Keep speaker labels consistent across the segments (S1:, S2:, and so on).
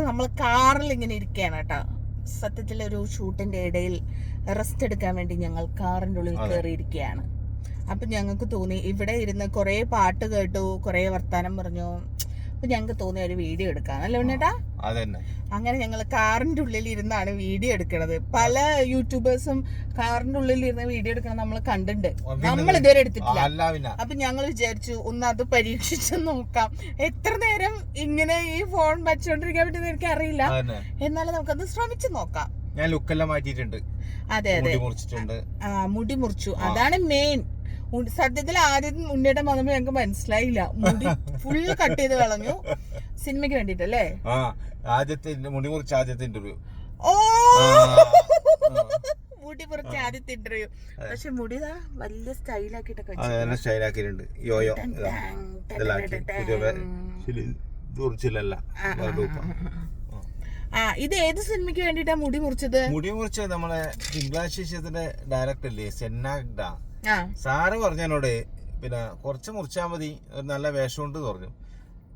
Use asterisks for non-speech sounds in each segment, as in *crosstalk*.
S1: അപ്പൊ നമ്മൾ കാറിൽ ഇങ്ങനെ ഇരിക്കുകയാണ് കേട്ടോ. സത്യത്തിൽ ഒരു ഷൂട്ടിന്റെ ഇടയിൽ റെസ്റ്റ് എടുക്കാൻ വേണ്ടി ഞങ്ങൾ കാറിന്റെ ഉള്ളിൽ. കയറിയിരിക്കുകയാണ് അപ്പൊ ഞങ്ങൾക്ക് തോന്നി ഇവിടെ ഇരുന്ന് കുറെ പാട്ട് കേട്ടു കുറെ വർത്താനം പറഞ്ഞു. അപ്പൊ ഞങ്ങൾക്ക് തോന്നിയ ഒരു വീഡിയോ എടുക്കാം അല്ലേ ഉണ്ണേട്ടാ
S2: അതന്നെ.
S1: അങ്ങനെ ഞങ്ങൾ കാറിന്റെ ഉള്ളിൽ ഇരുന്നാണ് വീഡിയോ എടുക്കണത്. പല യൂട്യൂബേഴ്സും കാറിന്റെ ഉള്ളിൽ ഇരുന്ന് വീഡിയോ എടുക്കണം നമ്മൾ കണ്ടിട്ടുണ്ട്. നമ്മൾ ഇതുവരെ എടുത്തിട്ടില്ല. അപ്പൊ ഞങ്ങൾ വിചാരിച്ചു ഒന്ന് അത് പരീക്ഷിച്ച് നോക്കാം. എത്ര നേരം ഇങ്ങനെ ഈ ഫോൺ വച്ചോണ്ടിരിക്കാൻ പറ്റുന്ന എനിക്ക് അറിയില്ല എന്നാലും നമുക്കത് ശ്രമിച്ചു നോക്കാം.
S2: ഞാൻ ലുക്കെല്ലാം മാറ്റിയിട്ടുണ്ട്.
S1: അതെ അതെ.
S2: മുടി
S1: മുറിച്ചു. അതാണ് മെയിൻ സത്യത്തിൽ ആദ്യം ഉണ്ണിയേട്ടൻ വന്നപ്പോ ഞങ്ങൾക്ക് മനസ്സിലായില്ല. മുടി ഫുൾ കട്ട് ചെയ്ത് കളഞ്ഞു. സിനിമയ്ക്ക് വേണ്ടിട്ടല്ലേ?
S2: ആദ്യത്തെ മുടി കുറിച്ച് ആദ്യത്തെ ഇന്റർവ്യൂ
S1: ഓ! മുടി മുറിച്ച ആദ്യത്തെ ഇന്റർവ്യൂ പക്ഷെ മുടി ദാ വലിയ സ്റ്റൈലാക്കിട്ടൊക്കെ
S2: അതെ നല്ല സ്റ്റൈലാക്കിയിട്ടുണ്ട് യോയോ. ആ.
S1: ഇത് ഏത് സിനിമയ്ക്ക് വേണ്ടിട്ടാ മുടി മുറിച്ചത്?
S2: മുടി മുറിച്ചത് നമ്മളെ തിങ്കളാഴ്ച ഡയറക്ടർ അല്ലേ സെന്നാഗ്ഡ. സാറ് പറഞ്ഞ എന്നോട് പിന്നെ കുറച്ച് മുറിച്ചാൽ മതി. ഒരു നല്ല വേഷമുണ്ട് പറഞ്ഞു.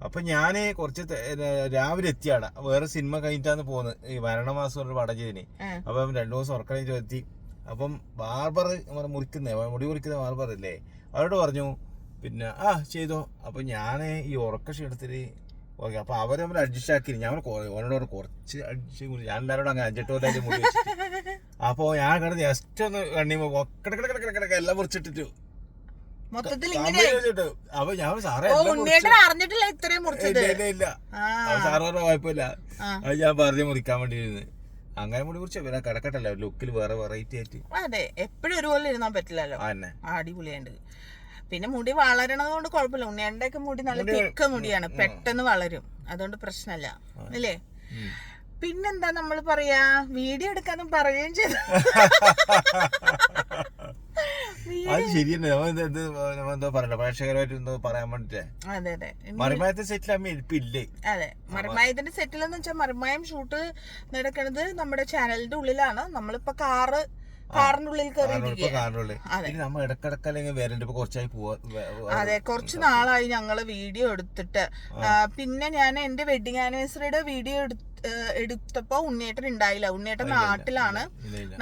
S2: അപ്പൊ ഞാൻ കുറച്ച് രാവിലെ എത്തിയാടാ. വേറെ സിനിമ കഴിഞ്ഞിട്ടാണ് പോകുന്നത് ഈ മരണമാസം ഒരു പടം ചെയ്തിന്. അപ്പം രണ്ടു ദിവസം ഉറക്കം എത്തി. അപ്പം ബാർബർ മുറിക്കുന്നേ മുടി മുറിക്കുന്ന ബാർബർ അല്ലേ അവരോട് പറഞ്ഞു പിന്നെ ആ ചെയ്തോ. അപ്പൊ ഞാൻ ഈ ഉറക്ക ക്ഷീണത്തിന് ഓക്കെ അപ്പൊ അവർ നമ്മൾ അഡ്ജസ്റ്റ് ആക്കി ഞാൻ ഓനോട് കുറച്ച് അഡ്ജസ്റ്റ് ഞാൻ എല്ലാവരോടും അങ്ങനെ അഞ്ചെട്ട് കൊല്ലായിട്ട് മുടി വെച്ചിട്ട്. അപ്പൊ ഞാൻ കിടന്ന് ജസ്റ്റ് ഒന്ന് കണ്ണിമോ കിടക്കിടക്കിടക്കിടക്കിടക്ക് എല്ലാം മുറിച്ചിട്ടിട്ടു.
S1: മൊത്തത്തിൽ
S2: അപ്പൊ ഞാൻ സാറേ
S1: അറിഞ്ഞിട്ടില്ല ഇത്രയും.
S2: ഇല്ല, കുഴപ്പമില്ല. അത് ഞാൻ പറഞ്ഞു മുറിക്കാൻ വേണ്ടിയിരുന്നു. അങ്ങനെ മുടി കുറിച്ച് പിന്നെ കിടക്കട്ടല്ലോ. ലുക്കിൽ വേറെ വെറൈറ്റി ആയിട്ട്.
S1: അതെ എപ്പോഴും ഒരുപോലെ ഇരുന്നാൻ പറ്റില്ലല്ലോ. അടിപൊളിയായിട്ട്. പിന്നെ മുടി വളരണത് കൊണ്ട് കുഴപ്പമില്ല. ഉണ്ണിയുടെ ഒക്കെ മുടി നല്ല തിക്ക മുടിയാണ്. പെട്ടെന്ന് വളരും. അതുകൊണ്ട് പ്രശ്നമല്ല. അല്ലേ? പിന്നെന്താ നമ്മൾ പറയാ? വീഡിയോ എടുക്കാനും പറയുകയും ചെയ്തു.
S2: അത് എന്തോ പറയണ്ട പ്രേക്ഷകരായിട്ട് എന്തോ പറയാൻ വേണ്ടിട്ടേ
S1: അതെ അതെ.
S2: മറിമായത്തെ സെറ്റിൽ അമ്മ ഇരിപ്പില്ലേ?
S1: അതെ. മറിമായതിന്റെ സെറ്റിൽ എന്ന് വെച്ചാൽ മറിമായം ഷൂട്ട് നടക്കുന്നത് നമ്മുടെ ചാനലിന്റെ ഉള്ളിലാണ്. നമ്മളിപ്പോ കാറ് കയറിയിരിക്കുക
S2: ഇടക്കിടക്ക് അല്ലെങ്കിൽ വരണ്ട്. കുറച്ചായി
S1: അതെ കുറച്ച് നാളായി ഞങ്ങൾ വീഡിയോ എടുത്തിട്ട്. പിന്നെ ഞാൻ എന്റെ വെഡിങ് ആനിവേഴ്സറിയുടെ വീഡിയോ എടുത്തപ്പോ ഉണ്ണിയേട്ടൻ ഉണ്ടായില്ല ഉണ്ണിയേട്ടൻ നാട്ടിലാണ്.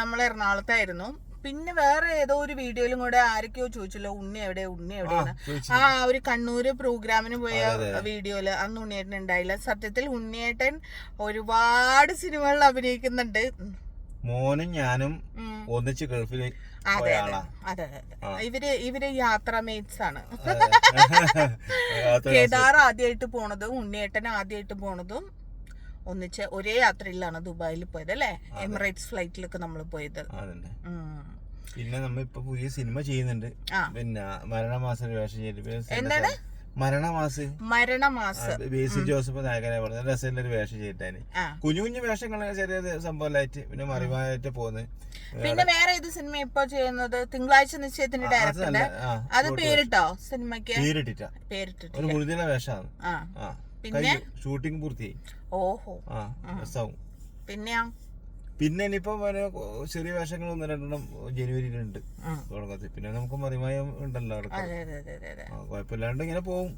S1: നമ്മൾ എറണാകുളത്തായിരുന്നു പിന്നെ വേറെ ഏതോ ഒരു വീഡിയോയിലും കൂടെ ആരൊക്കെയോ ചോദിച്ചല്ലോ. ഉണ്ണി എവിടെ ഉണ്ണി എവിടെയാണ്? ആ ഒരു കണ്ണൂര് പ്രോഗ്രാമിന് പോയ വീഡിയോയിൽ അന്ന് ഉണ്ണിയേട്ടൻ ഉണ്ടായില്ല സത്യത്തിൽ ഉണ്ണിയേട്ടൻ ഒരുപാട് സിനിമകളിൽ അഭിനയിക്കുന്നുണ്ട്.
S2: മോനും ഞാനും. ഒന്നിച്ച് ഗൾഫിൽ
S1: അതെ അതെ. ഇവർ ഇവർ യാത്ര മേറ്റ്സ് ആണ്. കേദാർ ആദ്യമായിട്ട് പോണതും ഉണ്ണിയേട്ടൻ ആദ്യമായിട്ട് പോണതും ഒന്നിച്ച് ഒരേ യാത്രയിലാണ് ദുബായിൽ പോയത് അല്ലെ? എമിറേറ്റ്സ് ഫ്ലൈറ്റിലൊക്കെ നമ്മൾ പോയത്.
S2: പിന്നെ നമ്മ ഇപ്പൊ പുതിയ സിനിമ ചെയ്യുന്നുണ്ട്. പിന്നെ മരണമാസ വേഷം ചെയ്തിട്ട് പിന്നെ
S1: എന്താണ്?
S2: മരണമാസ്.
S1: മരണമാസ്.
S2: ബേസി ജോസഫ് നായകനെ പറഞ്ഞ രസത്തിന്റെ ഒരു വേഷം ചെയ്തിട്ടാണ് കുഞ്ഞു കുഞ്ഞു വേഷങ്ങൾ ചെറിയ സംഭവമായിട്ട് പിന്നെ മറിവായിട്ട് പോകുന്നത്
S1: പിന്നെ വേറെ ഏത് സിനിമ ഇപ്പൊ ചെയ്യുന്നത്? തിങ്കളാഴ്ച നിശ്ചയത്തിന്റെ ഡയറക്ടർ അത് പേരിട്ടോ സിനിമക്ക്
S2: പേരിട്ടിട്ട. ഒരു മുഴുതിന വേഷമാണ്.
S1: പിന്നെ?
S2: ഷൂട്ടിംഗ് പൂർത്തിയായി.
S1: ഓഹോ.
S2: ആ രസമാവും
S1: പിന്നെയാ?
S2: പിന്നെ ഇനിയിപ്പം ചെറിയ വേഷങ്ങൾ ഒന്ന് രണ്ടെണ്ണം ജനുവരിയിലുണ്ട്
S1: ഉണ്ട്
S2: തുടങ്ങത്തിൽ പിന്നെ നമുക്ക് മറിമായം ഉണ്ടല്ലോ കുഴപ്പമില്ലാണ്ട് ഇങ്ങനെ പോവും.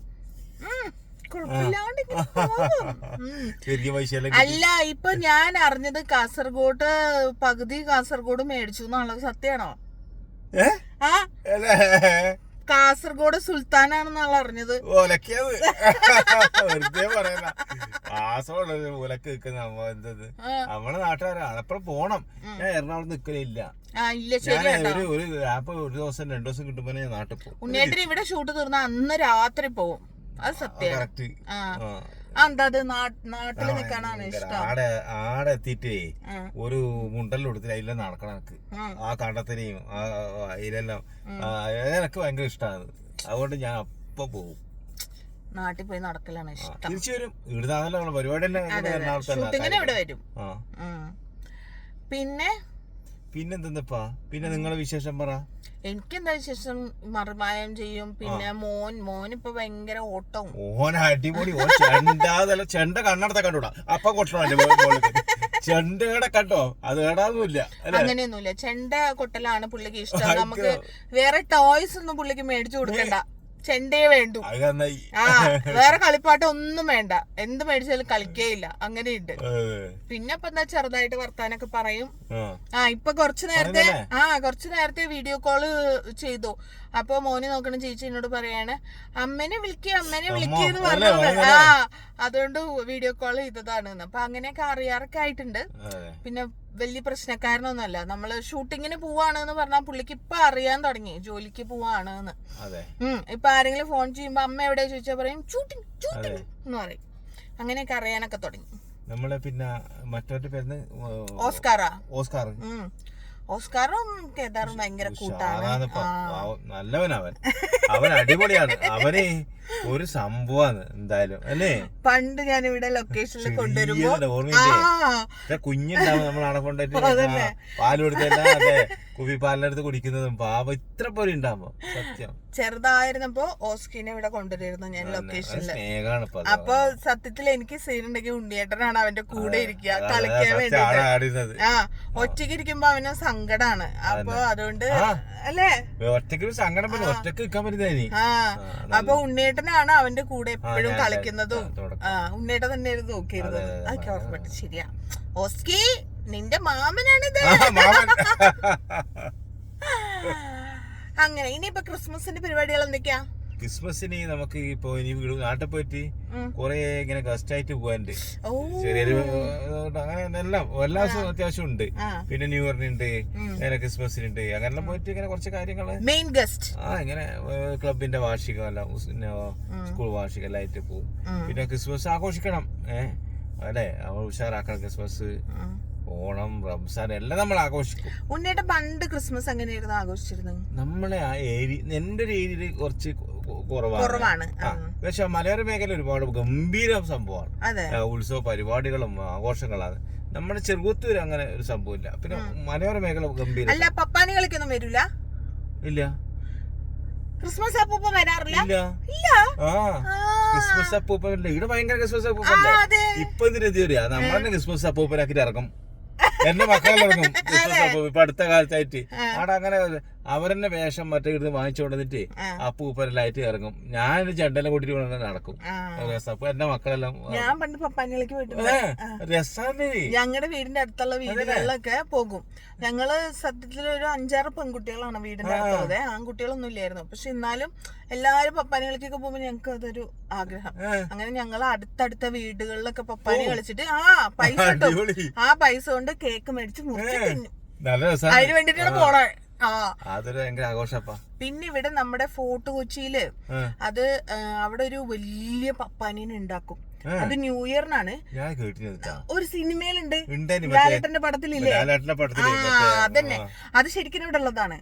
S1: അല്ല ഇപ്പൊ ഞാൻ അറിഞ്ഞത് കാസർഗോട്ട് പകുതി കാസർഗോഡ് മേടിച്ചു എന്നുള്ളത് സത്യാണോ? കാസർഗോഡ് സുൽത്താനാണെന്നുള്ള അറിഞ്ഞത്.
S2: ഒലക്കിയത്. വെറുതെ പറയല ആസമുള്ളത് ഒലക്ക് നിൽക്കുന്ന എന്തത്. നമ്മളെ നാട്ടുകാരാണ് എപ്പോഴും പോണം. ഞാൻ എറണാകുളം നിൽക്കലില്ല ഞാൻ ഒരു ഒരു ആപ്പ് ഒരു ദിവസം രണ്ടു ദിവസം കിട്ടുമ്പോ ഞാൻ നാട്ടിൽ പോകും.
S1: ഉണ്ണിയേട്ടൻ ഇവിടെ ഷൂട്ട് തീർന്ന അന്ന് രാത്രി പോവും. അത് സത്യം.
S2: ആടെ ആടെ എത്തിയിട്ടേ ഒരു മുണ്ടല്ലോ എടുത്തിട്ട് അതിലെല്ലാം നടക്കണം എനിക്ക്. ആ. കണ്ടത്തിനെയും ആ അതിലെല്ലാം. ആ, എനിക്ക് ഭയങ്കര ഇഷ്ടമാണ് അതുകൊണ്ട് ഞാൻ അപ്പൊ പോകും
S1: നാട്ടിൽ പോയി നടക്കലാണ് ഇഷ്ടം.
S2: തിരിച്ചു വരും.
S1: ഷൂട്ടിങ്ങിന് ഇവിടെ വരും. പിന്നെ?
S2: പിന്നെന്തെന്നപ്പാ പിന്നെ നിങ്ങളെ വിശേഷം പറ.
S1: എനിക്കെന്താ വിശേഷം? മറുപായം ചെയ്യും. പിന്നെ മോൻ മോൻ ഇപ്പൊ ഭയങ്കര ഓട്ടവും.
S2: ഓൻ അടിപൊളി. ചെണ്ട കണ്ണടത്തെ കണ്ടുടാ അപ്പൊ കൊട്ടണം ചെണ്ടയുടെ കണ്ടോ? അത് കേടാതൊന്നുമില്ല
S1: അങ്ങനെയൊന്നുമില്ല. ചെണ്ട കൊട്ടലാണ് പുള്ളിക്ക് ഇഷ്ടം. നമുക്ക് വേറെ ടോയ്സ് ഒന്നും പുള്ളിക്ക് മേടിച്ചു കൊടുക്കണ്ട. ചെണ്ടേ വേണ്ടു. ആ വേറെ കളിപ്പാട്ടം ഒന്നും വേണ്ട. എന്ത് മേടിച്ചാലും കളിക്കേയില്ല. അങ്ങനെയുണ്ട്. പിന്നെ ഇപ്പൊ എന്താ ചെറുതായിട്ട് വർത്താനൊക്കെ പറയും.
S2: ആ.
S1: ഇപ്പൊ കുറച്ചു നേരത്തെ? ആ കുറച്ചു നേരത്തെ വീഡിയോ കോൾ ചെയ്തു. അപ്പൊ മോനെ നോക്കണം ചേച്ചി എന്നോട് പറയാണ് അമ്മനെ വിളിക്കുക അമ്മനെ വിളിക്കുന്നു
S2: എന്ന്
S1: പറഞ്ഞു ആ അതുകൊണ്ട് വീഡിയോ കോൾ ചെയ്തതാണ് അപ്പൊ അങ്ങനെയൊക്കെ അറിയാറൊക്കെ ആയിട്ടുണ്ട്. പിന്നെ വലിയ പ്രശ്നക്കാരനൊന്നുമല്ല. നമ്മൾ ഷൂട്ടിങ്ങിന് പോവാണെന്ന് പറഞ്ഞാൽ പുള്ളിക്ക് ഇപ്പൊ അറിയാൻ തുടങ്ങി ജോലിക്ക് പോവാണ് എന്ന് ഉം ഇപ്പൊ ആരെങ്കിലും ഫോൺ ചെയ്യുമ്പോ അമ്മ എവിടെ ചോദിച്ചാ പറയും ഷൂട്ടിങ് ഷൂട്ടിങ് എന്ന് പറയും. അങ്ങനെയൊക്കെ അറിയാനൊക്കെ തുടങ്ങി.
S2: നമ്മളെ പിന്നെ മറ്റൊരു പേര്
S1: ഓസ്കാറാ.
S2: ഓസ്കാർ
S1: ഓസ്കാറും കേദാറും ഭയങ്കര കൂട്ടാണ്.
S2: നല്ലവനവൻ. നല്ലവൻ അവൻ. അവൻ അടിപൊളിയാണ്. അവന് ഒരു സംഭവമാണ് എന്തായാലും അല്ലേ?
S1: പണ്ട് ഞാൻ ഇവിടെ ലൊക്കേഷനിൽ കൊണ്ടുവരുമ്പോ
S2: കുഞ്ഞുണ്ടാവും നമ്മൾ അവിടെ കൊണ്ടുപോയിട്ട്. ആ, പാൽ കൊടുത്തല്ല അതെ കുപ്പി പാലിനടുത്ത് കുടിക്കുന്നതും പാവ ഇത്ര പോലെ ഉണ്ടാവുമ്പോ സത്യം.
S1: ചെറുതായിരുന്നപ്പോ ഓസ്കിനെ ഇവിടെ കൊണ്ടുവരുന്നു ഞാൻ
S2: ലൊക്കേഷനിൽ.
S1: അപ്പൊ സത്യത്തിൽ എനിക്ക് സീൻ ഉണ്ടെങ്കിൽ ഉണ്ണിയേട്ടനാണ് അവന്റെ കൂടെ ഇരിക്കുക കളിക്കാൻ
S2: വേണ്ടി
S1: ആ ഒറ്റയ്ക്ക് ഇരിക്കുമ്പോ അവന് സങ്കടാണ്. അപ്പൊ അതുകൊണ്ട് അല്ലേ?
S2: ഒറ്റയ്ക്ക് ഒരു സങ്കടം പോലെ ഒറ്റയ്ക്ക് നിൽക്കാൻ പറ്റുന്ന അപ്പൊ
S1: ആ ഉണ്ണിയേട്ടനാണ് അവന്റെ കൂടെ എപ്പോഴും കളിക്കുന്നതും.
S2: ഉണ്ണേട്ട
S1: ആ ഉണ്ണിയേട്ടൻ തന്നെയായിരുന്നു നോക്കിയിരുന്നത്.
S2: അതെ, അതെ,
S1: അതൊക്കെ ഓർമ്മപ്പെട്ട്. ശരിയാ. ഓസ്കി നിന്റെ മാമനാണിത്. *laughs* അങ്ങനെ ഇനിയിപ്പൊ ക്രിസ്മസിന്റെ പരിപാടികൾ എന്തൊക്കെയാ?
S2: ക്രിസ്മസിന് നമുക്ക് ഇപ്പൊ ഇനി വീട് നാട്ടിൽ പോയിട്ട് കുറെ ഇങ്ങനെ ഗസ്റ്റ് ആയിട്ട് പോകാനുണ്ട് ചെറിയൊരു അങ്ങനെ എല്ലാം എല്ലാ ദിവസവും അത്യാവശ്യം ഉണ്ട്. പിന്നെ ന്യൂ ഇയറിനുണ്ട്
S1: ഉണ്ട്
S2: അങ്ങനെ ക്രിസ്മസിനുണ്ട്. അങ്ങനെല്ലാം പോയിട്ട് ഇങ്ങനെ കുറച്ച് കാര്യങ്ങൾ.
S1: മെയിൻ ഗസ്റ്റ്
S2: ആ ഇങ്ങനെ ക്ലബിന്റെ വാർഷികം അല്ല സ്കൂൾ വാർഷികം എല്ലാം ആയിട്ട് പോകും പിന്നെ ക്രിസ്മസ് ആഘോഷിക്കണം ഏഹ് അല്ലേ? അവൾ ഉഷാറാക്കണം ക്രിസ്മസ്. ഓണം റംസാൻ എല്ലാം നമ്മൾ ആഘോഷിക്കും.
S1: ഉണ്ണിയേട്ടൻ പണ്ട് ക്രിസ്മസ് എങ്ങനെയായിരുന്നു ആഘോഷിച്ചിരുന്നത്?
S2: നമ്മളെ ആ ഏരിയ എന്റെ ഒരു ഏരിയയിൽ കുറച്ച് കുറവാണ്. പക്ഷെ മലയോര മേഖല ഒരുപാട് ഗംഭീര സംഭവമാണ്. ഉത്സവ പരിപാടികളും ആഘോഷങ്ങളാണ്. നമ്മുടെ ചെറുകുത്തൂര് അങ്ങനെ ഒരു സംഭവം ഇല്ല പിന്നെ മലയോര മേഖല ഗംഭീര
S1: അല്ല പപ്പാനി കളിക്കൊന്നും വരില്ല
S2: ഇല്ല.
S1: ക്രിസ്മസ് അപ്പൂപ്പ വരാറില്ല?
S2: ഇല്ല. ക്രിസ്മസ് അപ്പൂപ്പ ഇവിടെ ഭയങ്കര ക്രിസ്മസ്
S1: അപ്പൂപ്പ
S2: ഇപ്പൊ എന്തിനു എത്തിയ നമ്മളെ ക്രിസ്മസ് അപ്പൂപ്പനാക്കിട്ട് ഇറങ്ങും എന്റെ മക്കളെല്ലാം ഇപ്പൊ അടുത്ത കാലത്തായിട്ട്. അവിടെ അങ്ങനെ അവരെന്നെ വേഷം മറ്റേ ഇരുന്ന് വാങ്ങിച്ചു കൊണ്ടിട്ട്
S1: ആ.
S2: അപ്പൂപ്പനെല്ലായിട്ട് ഇറങ്ങും. ഞാൻ ചെണ്ടെല്ലാം കൂട്ടിട്ട് കൊണ്ട് നടക്കും. അപ്പൊ എന്റെ മക്കളെല്ലാം
S1: ഞാൻ പണ്ട് പപ്പാനികളിക്ക് പോയിട്ടുണ്ട്
S2: രസാണ്.
S1: ഞങ്ങളുടെ വീടിന്റെ അടുത്തുള്ള വീടുകളിലൊക്കെ പോകും. ഞങ്ങൾ സത്യത്തിൽ ഒരു അഞ്ചാറ് പെൺകുട്ടികളാണ് വീടിന്റെ അടുത്തുള്ളത്. ആൺകുട്ടികളൊന്നും ഇല്ലായിരുന്നു പക്ഷെ എന്നാലും എല്ലാരും പപ്പാനികളിക്കൊക്കെ പോകുമ്പോ ഞങ്ങൾക്ക് അതൊരു ആഗ്രഹം. അങ്ങനെ ഞങ്ങൾ അടുത്തടുത്ത വീടുകളിലൊക്കെ പപ്പാനി കളിച്ചിട്ട് ആ പൈസ *laughs* കിട്ടും ആ പൈസ കൊണ്ട് കേക്ക് മേടിച്ച് മുറിച്ച് തിന്നും. അതിന് വേണ്ടിട്ടാണ് പോണേ ആ.
S2: അതൊരു ഭയങ്കര ആഘോഷപ്പാ.
S1: പിന്നെ ഇവിടെ നമ്മുടെ ഫോർട്ട്
S2: കൊച്ചിയിൽ
S1: അത് അവിടെ ഒരു വലിയ പപ്പാനീനെ ഉണ്ടാക്കും. അത് ന്യൂ ഇയറിനാണ്.
S2: ഞാൻ കേട്ടിട്ടാ
S1: ഒരു സിനിമയിലുണ്ട്. ലാലേട്ടന്റെ പടത്തിലില്ലേ? അതന്നെ. അത് ശരിക്കും ഇവിടെ ഉള്ളതാണ്.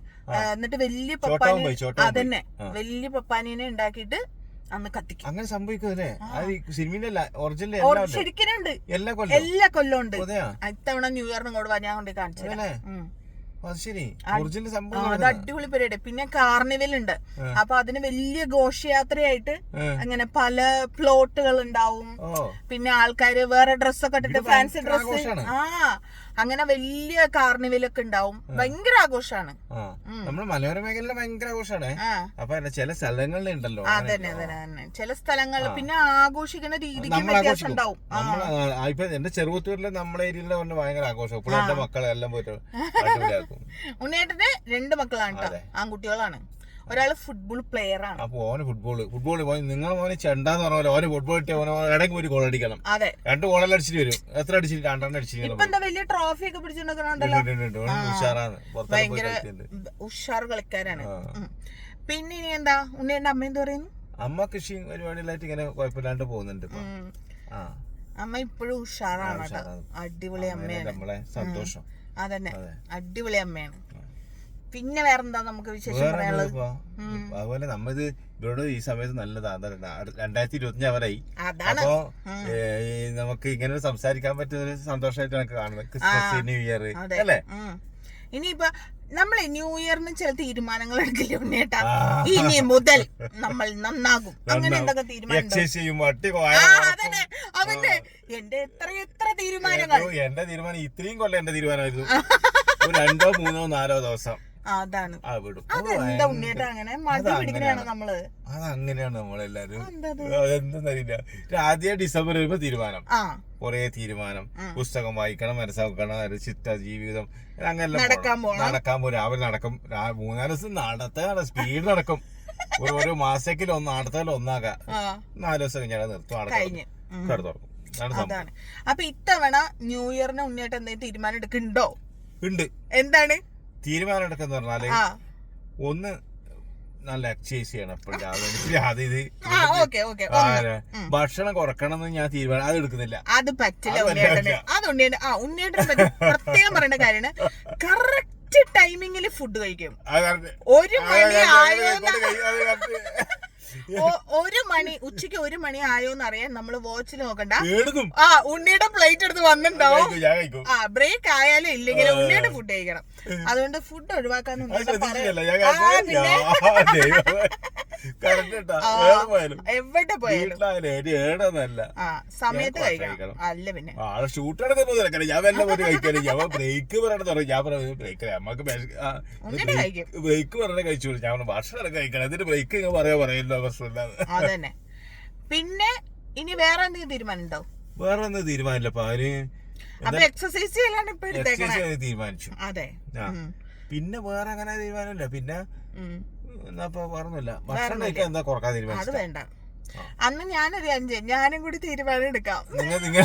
S1: എന്നിട്ട് വലിയ പപ്പാനി അതന്നെ. വലിയ പപ്പാനിനെ ഉണ്ടാക്കിയിട്ട് അന്ന് കത്തിക്കും.
S2: അങ്ങനെ സംഭവിക്കുന്നല്ലേ സിനിമയിലല്ല ഒറിജിനൽ എല്ലാം ഉണ്ട്
S1: ശരിക്കും ഉണ്ട്
S2: എല്ലാ കൊല്ലം
S1: ഉണ്ട്. ഇത്തവണ ന്യൂ ഇയറിന് വാ, ഞാൻ കൊണ്ട് കാണിച്ചു.
S2: അത്.
S1: അടിപൊളി പരിപാടി. പിന്നെ കാർണിവൽ ഉണ്ട്. അപ്പൊ അതിന് വലിയ ഘോഷയാത്രയായിട്ട് അങ്ങനെ പല പ്ലോട്ടുകൾ ഉണ്ടാവും. പിന്നെ ആൾക്കാര് വേറെ ഡ്രസ്സൊക്കെ ഇട്ടിട്ട് ഫാൻസി
S2: ഡ്രസ്സ്
S1: ഡ്രസ് ആ. അങ്ങനെ വലിയ കാർണിവലൊക്കെ ഉണ്ടാവും. ഭയങ്കര
S2: ആഘോഷമാണ് നമ്മൾ മലയോര മേഖലയിലെ ഭയങ്കര ആഘോഷമാണ് അപ്പൊ ചില സ്ഥലങ്ങളിൽ ഉണ്ടല്ലോ
S1: അതന്നെ അതന്നെ ചില സ്ഥലങ്ങളിൽ പിന്നെ ആഘോഷിക്കുന്ന രീതിക്ക് വ്യത്യാസം ഉണ്ടാവും.
S2: ഇപ്പൊ എന്റെ ചെറുപത്തൂരിലെ നമ്മളെ ഏരിയയിലെ പറഞ്ഞ ഭയങ്കര ആഘോഷം. ഇപ്പോൾ എന്റെ മക്കളെ എല്ലാം പോയിട്ട്
S1: ഉണ്ണിയേട്ടന്റെ രണ്ട് മക്കളാണ് കേട്ടോ. ആൺകുട്ടികളാണ്. ഒരാൾ ഫുട്ബോൾ പ്ലെയർ ആണ്.
S2: അപ്പൊ ഓന് ഫുട്ബോൾ ഫുട്ബോൾ നിങ്ങൾ മോനെ ചെണ്ടാന്ന് പറഞ്ഞ ഓന് ഫുട്ബോൾ ഇടയ്ക്ക് ഒരു ഗോൾ അടിക്കണം.
S1: അതെ.
S2: രണ്ട് ഗോളെല്ലാം അടിച്ചിട്ട് വരും. എത്ര അടിച്ചിട്ട്? രണ്ടെണ്ണം അടിച്ചിട്ട്
S1: ഇപ്പൊ എന്താ വലിയ ട്രോഫി ഒക്കെ പിടിച്ചിട്ടുണ്ടല്ലോ?
S2: ഉഷാറാണ്.
S1: ഭയങ്കര ഉഷാർ കളിക്കാരാണ്. പിന്നെ ഇനി എന്താ? ഉണ്ണിയുടെ അമ്മ എന്ത് പറയുന്നു?
S2: അമ്മ കൃഷി പരിപാടിയിലായിട്ട് ഇങ്ങനെ കുഴപ്പമില്ലാണ്ട് പോകുന്നുണ്ട്
S1: അമ്മ ഇപ്പോഴും ഉഷാറാണ്. അടിപൊളി അമ്മയാണ്. അതന്നെ.
S2: അതെ.
S1: അടിപൊളി അമ്മയാണ്. പിന്നെ വേറെന്താ നമുക്ക് വിശേഷം പറയാനുള്ളത്?
S2: അതുപോലെ നമ്മത് ഇവരോട് ഈ സമയത്ത് നല്ലതാ രണ്ടായിരത്തി ഇരുപത്തിയഞ്ച് അവരായി. അപ്പൊ നമുക്ക് ഇങ്ങനെ സംസാരിക്കാൻ പറ്റുന്ന ഒരു സന്തോഷമായിട്ട് നമുക്ക് കാണുന്നത്. ക്രിസ്മസ് ന്യൂ ഇയർ അല്ലേ.
S1: ഇനിയിപ്പൊ നമ്മളെ ന്യൂ ഇയറിന് ചില തീരുമാനങ്ങൾ എടുക്കില്ല ഉണ്ണേട്ടാ ഇനി മുതൽ നമ്മൾ നന്നാകും. അങ്ങനെ എന്തൊക്കെ തീരുമാനം അതന്നെ. അതന്നെ എന്റെ എത്ര എത്ര തീരുമാനങ്ങൾ?
S2: എന്റെ തീരുമാനം ഇത്രയും കൊല്ലം എന്റെ തീരുമാനമായിരുന്നു. രണ്ടോ മൂന്നോ നാലോ ദിവസം.
S1: അതാണ്. അതെന്താ ഉണ്ണിയേട്ടാ അങ്ങനെ? മടി പിടിക്കണാണ് നമ്മൾ?
S2: അതങ്ങനെയാണ് നമ്മളെല്ലാരും. ആദ്യ ഡിസംബർ വരുമ്പോ തീരുമാനം.
S1: ആ.
S2: കൊറേ തീരുമാനം. പുസ്തകം വായിക്കണം മനസ്സിലാക്കണം ചിട്ട ജീവിതം. അങ്ങനെ
S1: നടക്കാൻ
S2: പോകും രാവിലെ നടക്കും. മൂന്നാൽ ദിവസം നടത്താൻ സ്പീഡ് നടക്കും. ഓരോ മാസത്തിൽ ഒന്ന് നടത്താൽ ഒന്നാകാം. നാല് ദിവസം കഴിഞ്ഞാൽ നിർത്തും. സംഭവം.
S1: അതാണ്. അപ്പൊ ഇത്തവണ ന്യൂ ഇയറിന് ഉണ്ണിയായിട്ട് എന്തെങ്കിലും തീരുമാനം എടുക്കുന്നുണ്ടോ?
S2: ഉണ്ട്.
S1: എന്താണ്?
S2: തീരുമാനം എടുക്കുന്ന
S1: പറഞ്ഞാൽ
S2: ഒന്ന് നല്ല എക്സസൈസ് ചെയ്യണം എപ്പോഴും രാവിലെ ആദ്യം ഇത് ഭക്ഷണം കുറക്കണം എന്ന് ഞാൻ തീരുമാനം അത് എടുക്കുന്നില്ല.
S1: അത് പറ്റില്ല
S2: അത്
S1: ഉണ്ണിയേട്ടന്. അത് ഉണ്ണിയേട്ടൻ ആ ഉണ്ണിയേട്ടനെ പറ്റി പ്രത്യേകം പറയേണ്ട കാര്യമാണ്. കറക്റ്റ് ടൈമിങ്ങിൽ ഫുഡ് കഴിക്കും.
S2: അത്
S1: ഒരു
S2: അത്
S1: മണി
S2: correct.
S1: ഒരു മണി ഉച്ചയ്ക്ക് ഒരു മണി ആയോന്ന് അറിയാൻ നമ്മൾ വാച്ച് നോക്കണ്ട. ആ ഉണ്ണിയുടെ പ്ലേറ്റ് എടുത്ത് വന്നിട്ടുണ്ടാവും. ആ ബ്രേക്ക് ആയാലും ഇല്ലെങ്കിലും ഉണ്ണിയുടെ ഫുഡ് കഴിക്കണം. അതുകൊണ്ട് ഫുഡ് ഒഴിവാക്കാൻ എവിടെ പോയാലും. സമയത്ത് കഴിക്കണം. അല്ല പിന്നെ.
S2: ആളെ ഷൂട്ട് എടുക്കുന്ന തിരക്കണേ ഞാൻ വല്ല പോയിട്ട് കഴിക്കാനും. ഞാൻ ബ്രേക്ക് തുടങ്ങി. ഞാൻ പറഞ്ഞു ബ്രേക്ക്
S1: ഉണ്ണിയുടെ
S2: ബ്രേക്ക് പറഞ്ഞ കഴിച്ചു ഞാൻ പറഞ്ഞു ഭക്ഷണം കഴിക്കണം. എന്നിട്ട് ബ്രേക്ക് ഇങ്ങനെ പറയാ പറയല്ലോ പ്രശ്നമില്ലാതെ.
S1: അതന്നെ. പിന്നെ ഇനി വേറെ എന്തെങ്കിലും തീരുമാനം ഉണ്ടോ
S2: വേറെ ഒന്നും അപ്പൊ
S1: എക്സസൈസ് ചെയ്യലാണ് ഇപ്പൊ
S2: തീരുമാനിച്ചു.
S1: അതെ.
S2: പിന്നെ വേറെ അങ്ങനെ തീരുമാനമില്ല. പിന്നെ പറഞ്ഞില്ല. ഭക്ഷണം
S1: വേറൊന്നുമില്ല.
S2: കഴിക്കാൻ എന്താ കുറയ്ക്കാൻ
S1: അത്
S2: തീരുമാനിച്ചു?
S1: വേണ്ട. അന്ന് ഞാനൊരു അഞ്ച് ഞാനും കൂടി തീരുമാനം എടുക്കാം.
S2: നിങ്ങൾ നിങ്ങൾ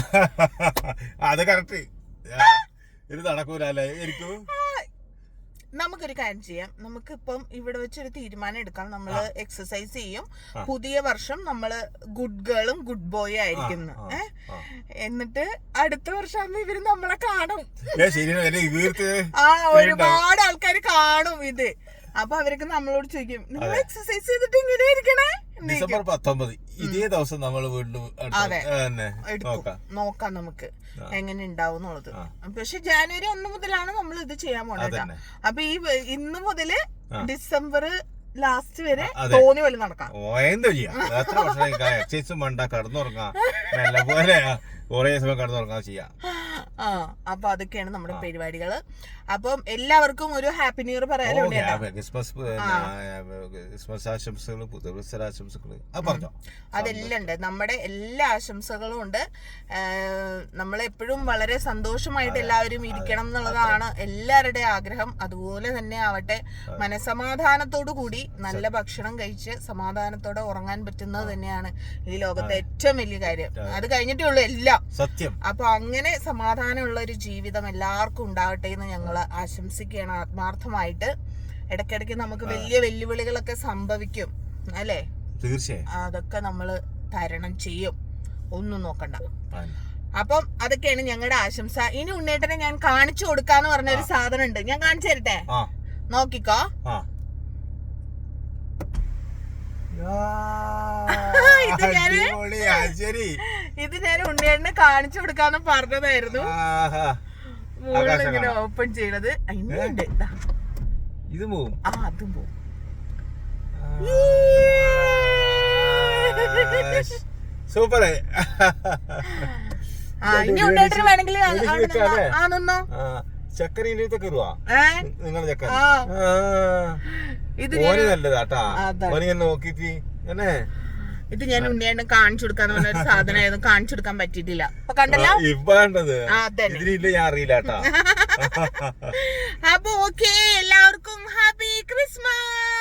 S2: അത് കറക്റ്റ് ഇത് നടക്കൂല അല്ലേ എനിക്കും
S1: നമുക്കൊരു കാര്യം ചെയ്യാം. നമുക്ക് ഇപ്പം ഇവിടെ വെച്ചൊരു തീരുമാനം എടുക്കാം. നമ്മൾ എക്സസൈസ് ചെയ്യും.
S2: ആ.
S1: പുതിയ വർഷം നമ്മൾ ഗുഡ് ഗേളും ഗുഡ് ബോയും ആയിരിക്കും
S2: ആ,
S1: ഏ?
S2: ആ.
S1: എന്നിട്ട് അടുത്ത വർഷം ആകുമ്പോ ഇവർ നമ്മളെ കാണും.
S2: ഏ എന്നെ
S1: ആ ഒരുപാട് ആൾക്കാർ കാണും ഇത്. അപ്പൊ അവരൊക്കെ നമ്മളോട് ചോദിക്കും നിങ്ങൾ എക്സസൈസ് ചെയ്തിട്ട് ഇങ്ങനെ ഇരിക്കണേ?
S2: ഡിസംബർ പത്തൊമ്പത് ഇതേ ദിവസം നമ്മൾ വീണ്ടും നോക്കാം.
S1: നമുക്ക് എങ്ങനെ ഉണ്ടാവും എന്നുള്ളത്. പക്ഷെ ജാനുവരി ഒന്ന് മുതലാണ് നമ്മൾ ഇത് ചെയ്യാൻ പോണത്. അപ്പൊ ഈ ഇന്ന്
S2: മുതൽ
S1: ഡിസംബർ ലാസ്റ്റ് വരെ. തോന്നി പോലെ നടക്കാം.
S2: എക്സസൈസും വേണ്ട കടന്നുറങ്ങാം. നല്ല പോലെ കൊറേ സമയം കടന്നുറങ്ങാൻ ചെയ്യാം.
S1: ആ അപ്പൊ അതൊക്കെയാണ് നമ്മുടെ പരിപാടികൾ. അപ്പം എല്ലാവർക്കും ഒരു ഹാപ്പി ന്യൂ ഇയർ പറയാനുണ്ട് കേട്ടോ.
S2: ഹാപ്പി ക്രിസ്മസ് പിന്നെ, ക്രിസ്മസ് ആശംസകൾ പുതുവത്സര ആശംസകൾ
S1: അതെല്ലാം ഉണ്ട്. നമ്മുടെ എല്ലാ ആശംസകളും ഉണ്ട്. നമ്മളെപ്പോഴും വളരെ സന്തോഷമായിട്ട് എല്ലാവരും ഇരിക്കണം എന്നുള്ളതാണ് എല്ലാവരുടെയും ആഗ്രഹം. അതുപോലെ തന്നെ ആവട്ടെ മനസമാധാനത്തോടു കൂടി നല്ല ഭക്ഷണം കഴിച്ച് സമാധാനത്തോടെ ഉറങ്ങാൻ പറ്റുന്നത് തന്നെയാണ് ഈ ലോകത്തെ ഏറ്റവും വലിയ കാര്യം. അത്. കഴിഞ്ഞിട്ടേ ഉള്ളൂ എല്ലാം.
S2: സത്യം.
S1: അപ്പൊ അങ്ങനെ സമാധാനമുള്ള ഒരു ജീവിതം എല്ലാവർക്കും ഉണ്ടാവട്ടെ എന്ന് ഞങ്ങൾ ആശംസിക്കുകയാണ് ആത്മാർത്ഥമായിട്ട്. ഇടയ്ക്കിടയ്ക്ക് നമുക്ക് വലിയ വെല്ലുവിളികളൊക്കെ സംഭവിക്കും അല്ലേ?
S2: തീർച്ചയായും.
S1: അതൊക്കെ നമ്മൾ തരണം ചെയ്യും. ഒന്നും നോക്കണ്ട. അപ്പം അതൊക്കെയാണ് ഞങ്ങളുടെ ആശംസ. ഇനി ഉണ്ണേട്ടനെ ഞാൻ കാണിച്ചു കൊടുക്കാന്ന് പറഞ്ഞ ഒരു സാധനം ഉണ്ട് ഞാൻ കാണിച്ചു തരട്ടെ? നോക്കിക്കോ. *laughs* ഇത്
S2: ഞാൻ
S1: ഇത് ഞാൻ ഉണ്ണിയേട്ടനെ കാണിച്ചു കൊടുക്കാന്ന് പറഞ്ഞതായിരുന്നു. ഇങ്ങനെ. ഓപ്പൺ ചെയ്യണത്. അതിനുണ്ട്.
S2: ഇത് പോവും.
S1: ആ അതും പോവും.
S2: സൂപ്പർ. നിങ്ങൾ ചക്കര.
S1: ഇത്
S2: നല്ലതാട്ടാ. ഓന് നോക്കിട്ട് എന്നെ
S1: ഇത് ഞാൻ ഉണ്ണിയാണ്ട് കാണിച്ചു കൊടുക്കാന്ന് പറഞ്ഞ ഒരു സാധനമായിരുന്നു. കാണിച്ചു കൊടുക്കാൻ പറ്റിയിട്ടില്ല. അപ്പൊ കണ്ടല്ലോ?
S2: അറിയില്ല *laughs*
S1: അപ്പൊ ഓക്കെ എല്ലാവർക്കും ഹാപ്പി ക്രിസ്മസ്